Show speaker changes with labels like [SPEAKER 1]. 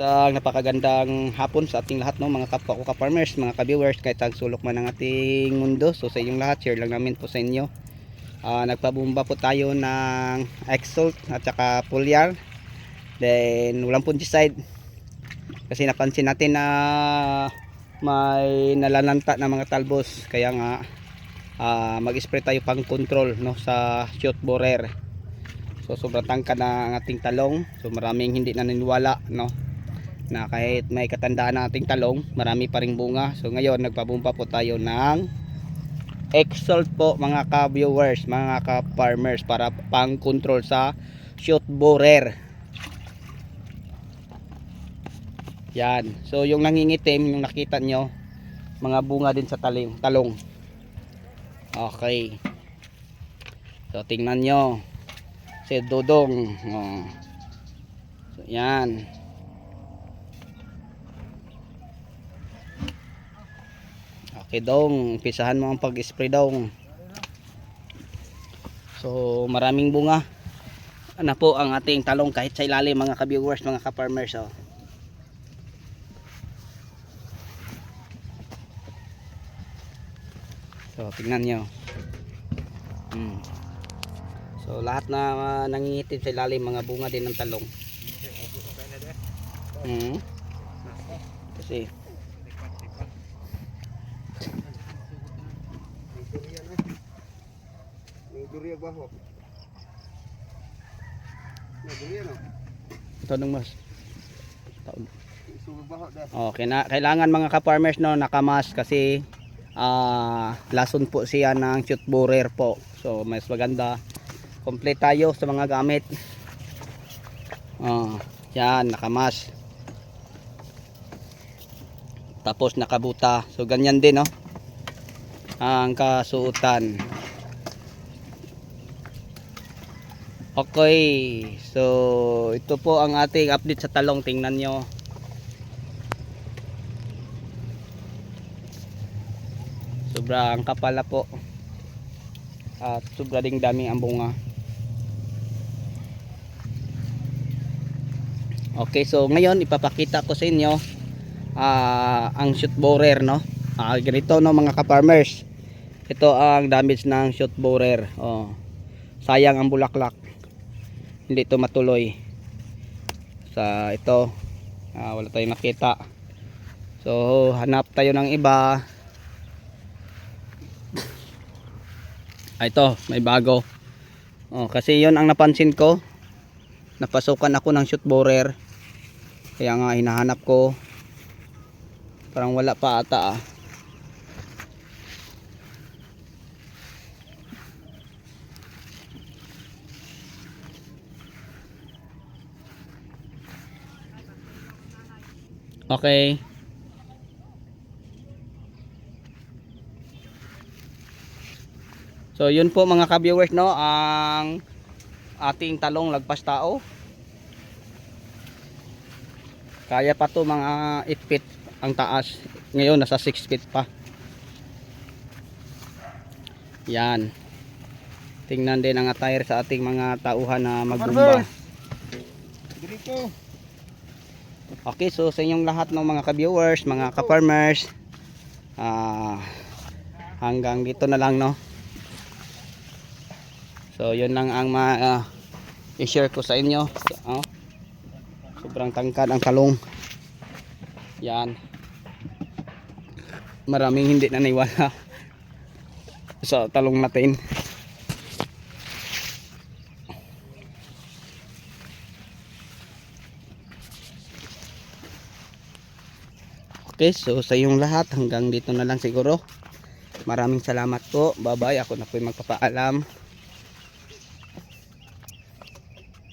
[SPEAKER 1] sa napakagandang hapon sa ating lahat no mga kapwa ko ka-farmers, mga ka-viewers kahit ang sulok man ng ating mundo. So sa inyong lahat, share lang namin po sa inyo. Ah, nagpabumba po tayo ng Exalt at saka Pulyar. Then walang fungicide. Kasi napansin natin na may nalalanta na mga talbos kaya nga ah, mag-spray tayo pang control no sa shoot borer. So sobrang tangka na ang ating talong. So maraming hindi naniniwala no na kahit may katandaan na ating talong, marami pa ring bunga. So ngayon nagpabumpa po tayo ng Exalt po mga ka-viewers, mga ka-farmers para pang control sa shoot borer. Yan. So yung nangingitim, yung nakita nyo, mga bunga din sa taling, talong. Okay. So tingnan nyo. Si Dodong. Oh. So, yan. Okay dong, mo ang pag-spray dong. So maraming bunga. Ano po ang ating talong kahit sa ilalim mga ka-viewers, mga ka-farmers. Oh. So, tingnan nyo. Hmm. So, lahat na uh, nangingitim sa ilalim, mga bunga din ng talong. Hmm. Kasi,
[SPEAKER 2] duriya ba ho? May duriya no?
[SPEAKER 1] tanong mas. Taon.
[SPEAKER 2] Isubo ba ho da?
[SPEAKER 1] Okay na, kailangan mga ka-farmers no, nakamas kasi ah lason po siya ng shoot borer po. So, mas maganda. Complete tayo sa mga gamit. Ah, yan, nakamas. Tapos nakabuta. So, ganyan din, no? Ang kasuotan. Okay. So, ito po ang ating update sa talong. Tingnan nyo. sobrang kapal na po at sobra ding dami ang bunga okay so ngayon ipapakita ko sa inyo ah, ang shoot borer no Ah, ganito no mga ka-farmers ito ang damage ng shoot borer oh. sayang ang bulaklak hindi ito matuloy sa ito ah, wala tayong nakita so hanap tayo ng iba Ah, ito, may bago. Oh, kasi 'yon ang napansin ko. Napasukan ako ng shoot borer. Kaya nga hinahanap ko. Parang wala pa ata ah. Okay. So yun po mga ka-viewers no, ang ating talong lagpas tao. Kaya pa to mga 8 feet ang taas. Ngayon nasa 6 feet pa. Yan. Tingnan din ang attire sa ating mga tauhan na magbumba.
[SPEAKER 2] Diri ko.
[SPEAKER 1] Okay, so sa inyong lahat ng mga ka-viewers, mga ka-farmers, ah hanggang dito na lang no. So, yun lang ang ma ah, i-share ko sa inyo. Oh. Sobrang tangkad ang talong. Yan. Maraming hindi naniwala sa talong natin. Okay, so sa inyong lahat hanggang dito na lang siguro. Maraming salamat po. Bye-bye. Ako na po magpapaalam.